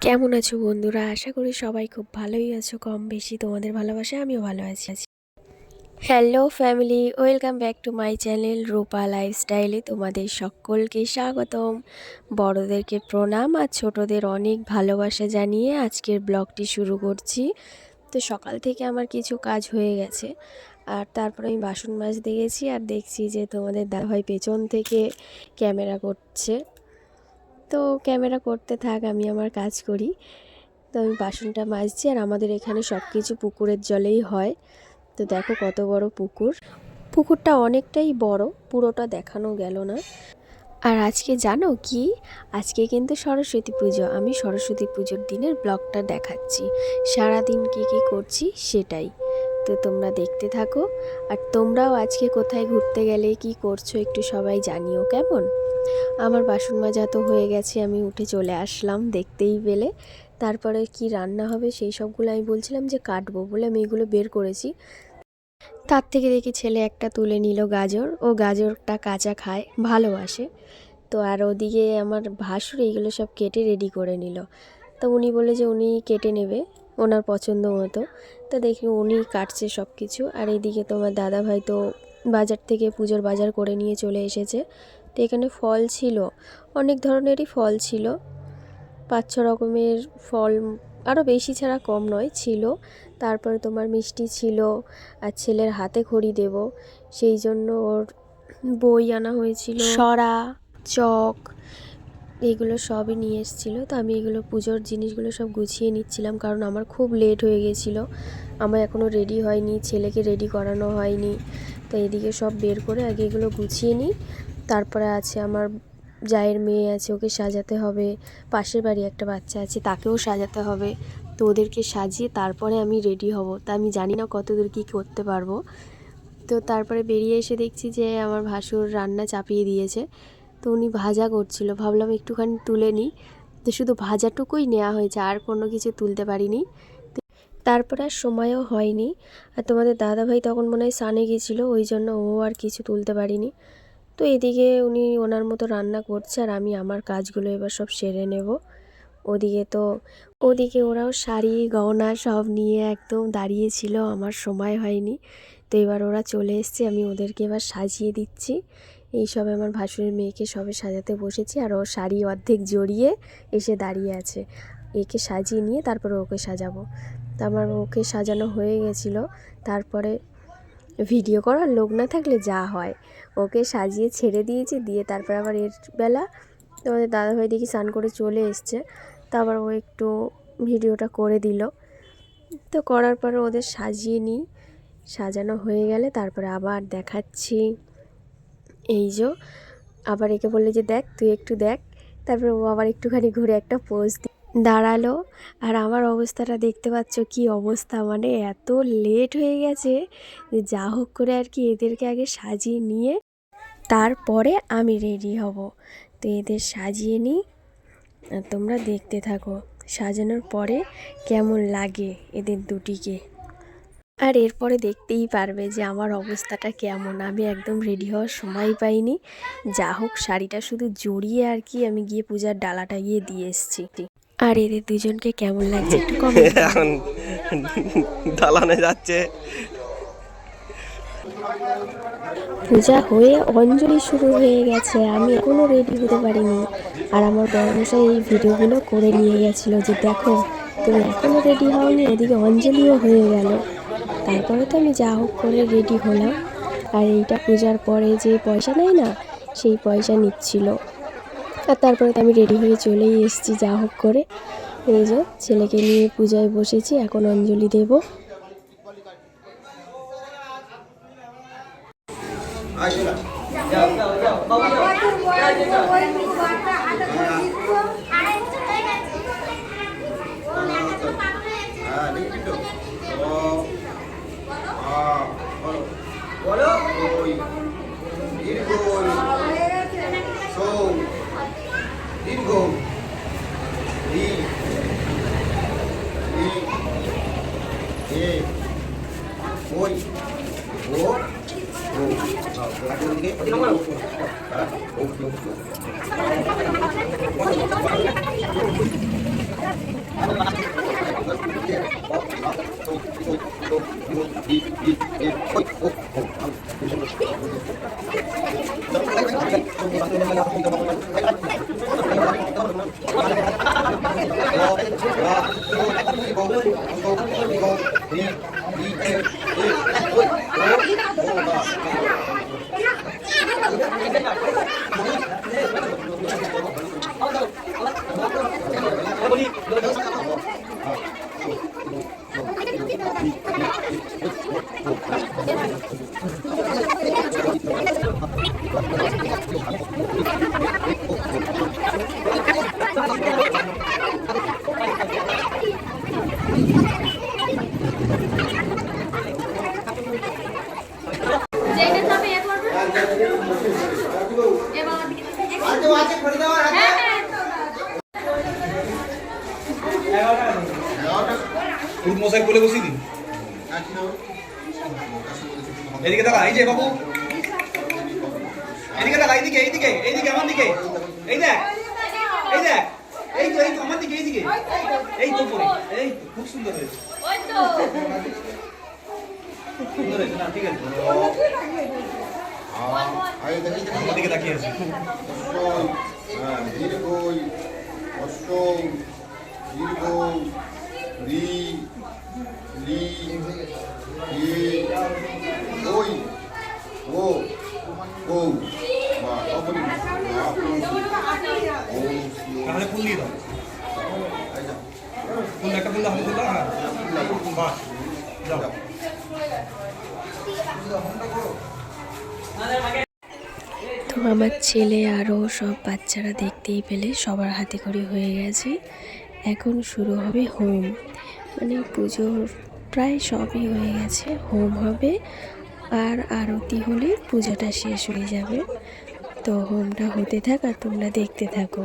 কেমন আছো বন্ধুরা? আশা করি সবাই খুব ভালোই আছো, কম বেশি তোমাদের ভালোবাসায় আমিও ভালো আছি। Hello family welcome back to my channel Rupa লাইফস্টাইলে তোমাদের সকলকে স্বাগতম। বড়োদেরকে প্রণাম আর ছোটদের অনেক ভালোবাসা জানিয়ে আজকের ব্লগটি শুরু করছি। তো সকাল থেকে আমার কিছু কাজ হয়ে গেছে আর তারপরে আমি বাসন মাছ গেছি আর দেখছি যে তোমাদের দাদাভাই পেছন থেকে ক্যামেরা করছে। তো ক্যামেরা করতে থাক, আমি আমার কাজ করি। তো আমি বাসনটা মাজছি আর আমাদের এখানে সব কিছু পুকুরের জলেই হয়। তো দেখো কত বড় পুকুর। পুকুরটা অনেকটাই বড়, পুরোটা দেখানো গেল না। আর আজকে জানো কি? আজকে কিন্তু সরস্বতী পুজো। আমি সরস্বতী পুজোর দিনের ব্লগটা দেখাচ্ছি। সারাদিন কি কি করছি সেটাই। তো তোমরা দেখতে থাকো। আর তোমরাও আজকে কোথায় ঘুরতে গেলে, কি করছ একটু সবাই জানিও, কেমন? আমার বাসন মাজা তো হয়ে গেছে, আমি উঠে চলে আসলাম দেখতেই পেলে। তারপরে কি রান্না হবে সেই সবগুলো আমি বলছিলাম যে কাটবো বলে আমি এগুলো বের করেছি। তার থেকে দেখি ছেলে একটা তুলে নিল গাজর, ও গাজরটা কাঁচা খায়, ভালোবাসে। তো আর ওদিকে আমার ভাসুর এইগুলো সব কেটে রেডি করে নিল। তো উনি বলে যে উনি কেটে নেবে, ওনার পছন্দ মতো। তো দেখি উনি কাটছে সব কিছু আর এইদিকে তোমার দাদা ভাই তো বাজার থেকে পুজোর বাজার করে নিয়ে চলে এসেছে। তো এখানে ফল ছিল অনেক ধরনেরই ফল ছিল। পাঁচ ছ রকমের ফল আরও বেশি ছাড়া কম নয় ছিল। তারপরে তোমার মিষ্টি ছিল আর ছেলের হাতে খড়ি দেব সেই জন্য ওর বই আনা হয়েছিল। সরা চক এইগুলো সবই নিয়ে এসেছিল। তো আমি এগুলো পুজোর জিনিসগুলো সব গুছিয়ে নিচ্ছিলাম কারণ আমার খুব লেট হয়ে গেছিল। আমার এখনও রেডি হয়নি ছেলেকে রেডি করানো হয়নি। তো এদিকে সব বের করে আগে এগুলো গুছিয়ে নিই। তারপরে আছে আমার জায়ের মেয়ে আছে, ওকে সাজাতে হবে। পাশের বাড়ি একটা বাচ্চা আছে, তাকেও সাজাতে হবে। তো ওদেরকে সাজিয়ে তারপরে আমি রেডি হব। তা আমি জানি না কতদূর কী করতে পারব। তো তারপরে বেরিয়ে এসে দেখছি যে আমার ভাসুর রান্না চাপিয়ে দিয়েছে। তো উনি ভাজা করছিল। ভাবলাম একটুখানি তুলে নিই। তো শুধু ভাজাটুকুই নেওয়া হয়েছে, আর কোনো কিছু তুলতে পারিনি। তারপরে আর সময়ও হয়নি। আর তোমাদের দাদাভাই তখন মনে হয় সানে গেছিল, ওই জন্য ও আর কিছু তুলতে পারিনি। তো এদিকে উনি ওনার মতো রান্না করছে আর আমি আমার কাজগুলো এবার সব সেরে নেব। ওদিকে তো, ওদিকে ওরাও শাড়ি, গহনা সব নিয়ে একদম দাঁড়িয়েছিল আমার সময় হয়নি। তো এবার ওরা চলে এসছে, আমি ওদেরকে এবার সাজিয়ে দিচ্ছি। এইসবে আমার ভাসুরের মেয়েকে সবে সাজাতে বসেছি আর ও শাড়ি অর্ধেক জড়িয়ে এসে দাঁড়িয়ে আছে। একে সাজিয়ে নিয়ে তারপরে ওকে সাজাবো। তো আমার ওকে সাজানো হয়ে গেছিল, তারপরে ভিডিও করার লোক না থাকলে যা হয়। ওকে সাজিয়ে ছেড়ে দিয়েছি, দিয়ে তারপর আবার এর বেলা তোমাদের দাদাভাই দেখি স্নান করে চলে এসছে। তারপর ও একটু ভিডিওটা করে দিল। তো করার পরে ওদের সাজিয়ে নিই। সাজানো হয়ে গেলে তারপরে আবার দেখাচ্ছি। এই যে, আবার একে বললে যে, দেখ, তুই একটু দেখ। তারপরে ও আবার একটুখানি ঘুরে একটা পোজ দাঁড়াল। আর আমার অবস্থাটা দেখতে পাচ্ছ কি অবস্থা। মানে এত লেট হয়ে গেছে যে যা হোক করে আর কি এদেরকে আগে সাজিয়ে নিয়ে তারপরে আমি রেডি হব। তো এদের সাজিয়ে নিই। তোমরা দেখতে থাকো, সাজানোর পরে কেমন লাগে এদের দুটিকে। আর এরপরে দেখতেই পারবে যে আমার অবস্থাটা কেমন। আমি একদম রেডি হওয়ার সময় পাইনি। যা হোক, শাড়িটা শুধু জড়িয়ে আর কি আমি গিয়ে পূজার ডালাটা গিয়ে দিয়ে এসেছি। আর এদের দুজনকে কেমন লাগছে একটু কমেন্ট এখন দালানে যাচ্ছে। পূজা হয়ে অঞ্জলি শুরু হয়ে গেছে। আমি এখনও রেডি হতে পারিনি। আর আমার বড়মশাই এই ভিডিওগুলো করে নিয়ে গেছিল যে দেখো তুমি এখনও রেডি হওনি এদিকে অঞ্জলিও হয়ে গেল। তারপরে তো আমি যা হোক করে রেডি হলাম। আর এইটা পূজার পরে যে পয়সা নেয় না সেই পয়সা নিচ্ছিল। আর তারপরে আমি রেডি হয়ে চলেই এসেছি যা হোক করে। এই যে, ছেলেকে নিয়ে পূজায় বসেছি, এখন অঞ্জলি দেবো। বলো ওই দীর্ঘ সৌ দীর্ঘ রি রি এ ওই ও ও লাগার দিকে হ্যাঁ ও 아니야. বলে বসিয়ে দিন। এদিকে দেখা এই যে বাবু। এদিকে দেখা এইদিকে এইদিকে এইদিকে, আমার দিকে। এই দেখ এই দেখ, এই তো এই তো, আমার দিকে, এইদিকে। এই তো পরে এই তো, খুব সুন্দর হয়েছে। সুন্দর হয়েছে না? ঠিক আছে। আমার দিকে দীর্ঘই অশ্ব দীর্ঘ হ্যাঁ। তো আমার ছেলে আরও সব বাচ্চারা দেখতেই পেলে, সবার হাতে করে হয়ে গেছে। এখন শুরু হবে হোম। মানে পুজোর প্রায় সবই হয়ে গেছে। হোম হবে আর আরতি হলে পূজাটা শেষ হয়ে যাবে। তো হোমটা হতে থাক আর তোমরা দেখতে থাকো।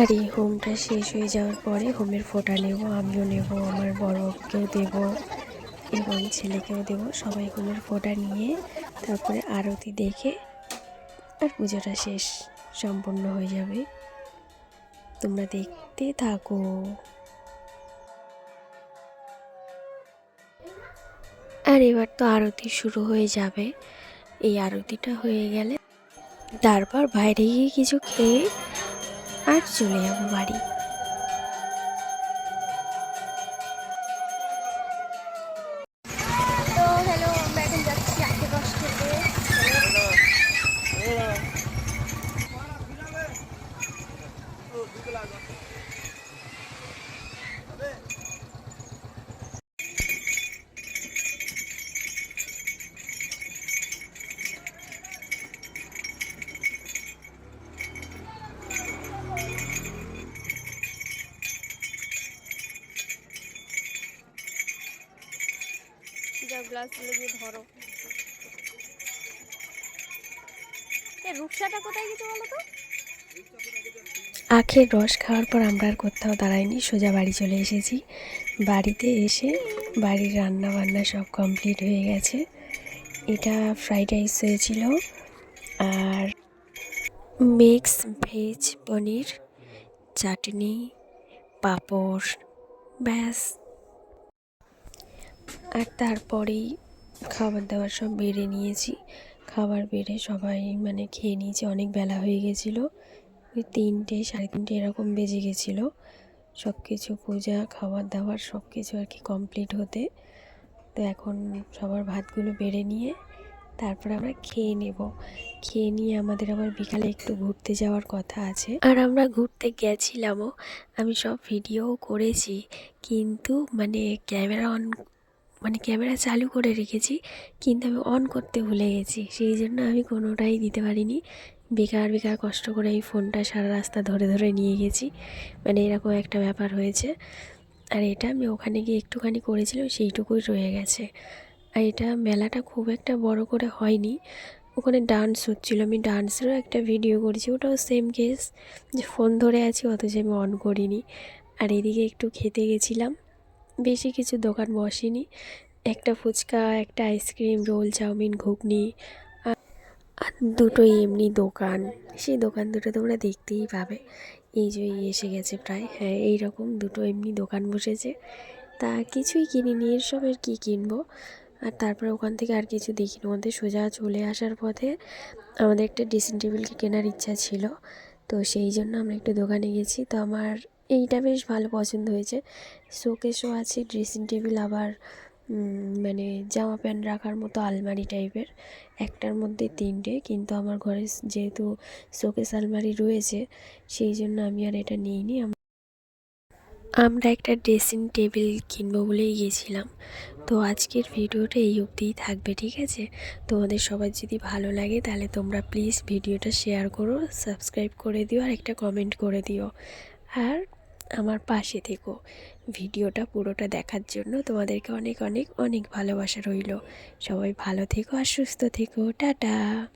আর এই হোমটা শেষ হয়ে যাওয়ার পরে হোমের ফোঁটা নেব, আমিও নেব, আমার বড়কেও দেব এবং ছেলেকেও দেব। সবাই হোমের ফোঁটা নিয়ে তারপরে আরতি দেখে আর পুজোটা শেষ সম্পূর্ণ হয়ে যাবে। তোমরা দেখতে থাকো। আর এবার তো আরতি শুরু হয়ে যাবে। এই আরতিটা হয়ে গেলে তারপর বাইরে গিয়ে কিছু খেয়ে আর চলে যাব বাড়ি। দিয়ে ধরো। কোথায় গেছে আখের রস খাওয়ার পর আমরা আর কোথাও দাঁড়াইনি, সোজা বাড়ি চলে এসেছি। বাড়িতে এসে বাড়ির রান্না বান্না সব কমপ্লিট হয়ে গেছে। এটা ফ্রাইড রাইস হয়েছিল আর মিক্স ভেজ পনির, চাটনি, পাঁপড়, ব্যাস। আর তারপরেই খাবার দাবার সব বেড়ে নিয়েছি। খাবার বেড়ে সবাই মানে খেয়ে নিয়েছি। অনেক বেলা হয়ে গেছিল। ওই তিনটে, সাড়ে তিনটে এরকম বেজে গেছিল। সব কিছু পূজা, খাবার দাবার সব কিছু আর কি কমপ্লিট হতে। তো এখন সবার ভাতগুলো বেড়ে নিয়ে তারপর আমরা খেয়ে নেব। খেয়ে নিয়ে আমাদের আবার বিকালে একটু ঘুরতে যাওয়ার কথা আছে। আর আমরা ঘুরতে গেছিলামও। আমি সব ভিডিও করেছি। কিন্তু মানে ক্যামেরা অন মানে ক্যামেরা চালু করে রেখেছি, কিন্তু আমি অন করতে ভুলে গেছি। সেই জন্য আমি কোনোটাই দিতে পারিনি। বেকার বেকার কষ্ট করে এই ফোনটা সারা রাস্তা ধরে ধরে নিয়ে গেছি। মানে এরকম একটা ব্যাপার হয়েছে। আর এটা আমি ওখানে গিয়ে একটুখানি করেছিলাম, সেইটুকুই রয়ে গেছে। আর এটা মেলাটা খুব একটা বড় করে হয়নি। ওখানে ডান্স হচ্ছিল। আমি ডান্সেরও একটা ভিডিও করেছি, ওটাও সেম কেস যে ফোন ধরে আছি, অথচ আমি অন করিনি। আর এদিকে একটু খেতে গেছিলাম। বেশি কিছু দোকান বসেনি। একটা ফুচকা, একটা ice cream, roll chowmein, ghugni আর- দুটোই এমনি দোকান। সেই দোকান দুটো তোমরা দেখতেই পাবে। এই যে এসে গেছে প্রায়। হ্যাঁ এই রকম দুটো এমনি দোকান বসেছে। তা কিছুই কিনিনি এর আর কী কিনবো? আর তারপরে ওখান থেকে আর কিছু দেখিনি। আমাদের সোজা চলে আসার পথে আমাদের একটা ড্রেসিং টেবিল কেনার ইচ্ছা ছিল। তো সেই জন্য আমরা একটু দোকানে গেছি। তো আমার এইটা বেশ ভালো পছন্দ হয়েছে। শোকেসও আছে ড্রেসিং টেবিল আবার মানে জামা প্যান্ট রাখার মতো আলমারি টাইপের। একটার মধ্যে তিনটে, কিন্তু আমার ঘরে যেহেতু শোকেস আলমারি রয়েছে, সেই জন্য আমি আর এটা নিইনি। আম- আমরা একটা ড্রেসিং টেবিল কিনবো বলেই গিয়েছিলাম তো আজকের ভিডিওটা এই অবধিই থাকবে, ঠিক আছে? তোমাদের সবার যদি ভালো লাগে, তাহলে তোমরা প্লিজ ভিডিওটা শেয়ার করো সাবস্ক্রাইব করে দিও, আর একটা কমেন্ট করে দিও। আর আমার পাশে থেকো। ভিডিওটা পুরোটা দেখার জন্য তোমাদেরকে অনেক অনেক অনেক ভালোবাসা রইল। সবাই ভালো থেকো আর সুস্থ থেকো। টাটা।